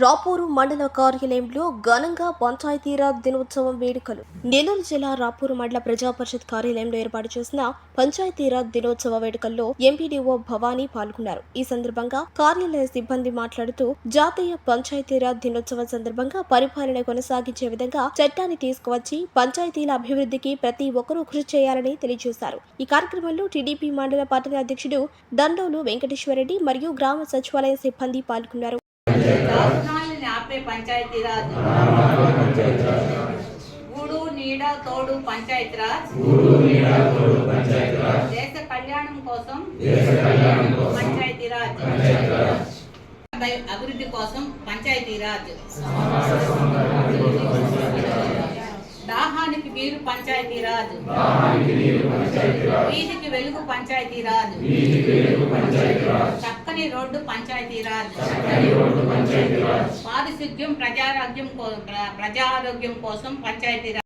రాపూరు మండల కార్యాలయంలో ఘనంగా పంచాయతీరాజ్ దినోత్సవం వేడుకలు. నెల్లూరు జిల్లా రాపూరు మండల ప్రజా పరిషత్ కార్యాలయంలో ఏర్పాటు చేసిన పంచాయతీరాజ్ దినోత్సవ వేడుకల్లో ఎంపీడీఓ భవానీ పాల్గొన్నారు. ఈ సందర్భంగా కార్యాలయ సిబ్బంది మాట్లాడుతూ జాతీయ పంచాయతీరాజ్ దినోత్సవం సందర్భంగా పరిపాలన కొనసాగించే విధంగా చట్టాన్ని తీసుకువచ్చి పంచాయతీల అభివృద్ధికి ప్రతి ఒక్కరూ కృషి చేయాలని తెలియజేశారు. ఈ కార్యక్రమంలో టీడీపీ మండల పట్టణ అధ్యక్షుడు దండోలు వెంకటేశ్వరరెడ్డి మరియు గ్రామ సచివాలయ సిబ్బంది పాల్గొన్నారు. దారుణాలని ఆపే పంచాయతీరాజ్. గూడు నీడ తోడు పంచాయతీరాజ్. దేశ కళ్యాణం కోసం పంచాయతీరాజ్. అభి- అభివృద్ధి కోసం పంచాయతీరాజ్. దాహానికి నీరు పంచాయతీరాజ్. వీధికి వెలుగు పంచాయతీరాజ్. చక్కని రోడ్డు పంచాయతీరాజ్. పారిశుద్ధ్యం ప్రజారోగ్యం ప్రజారోగ్యం కోసం పంచాయతీరాజ్.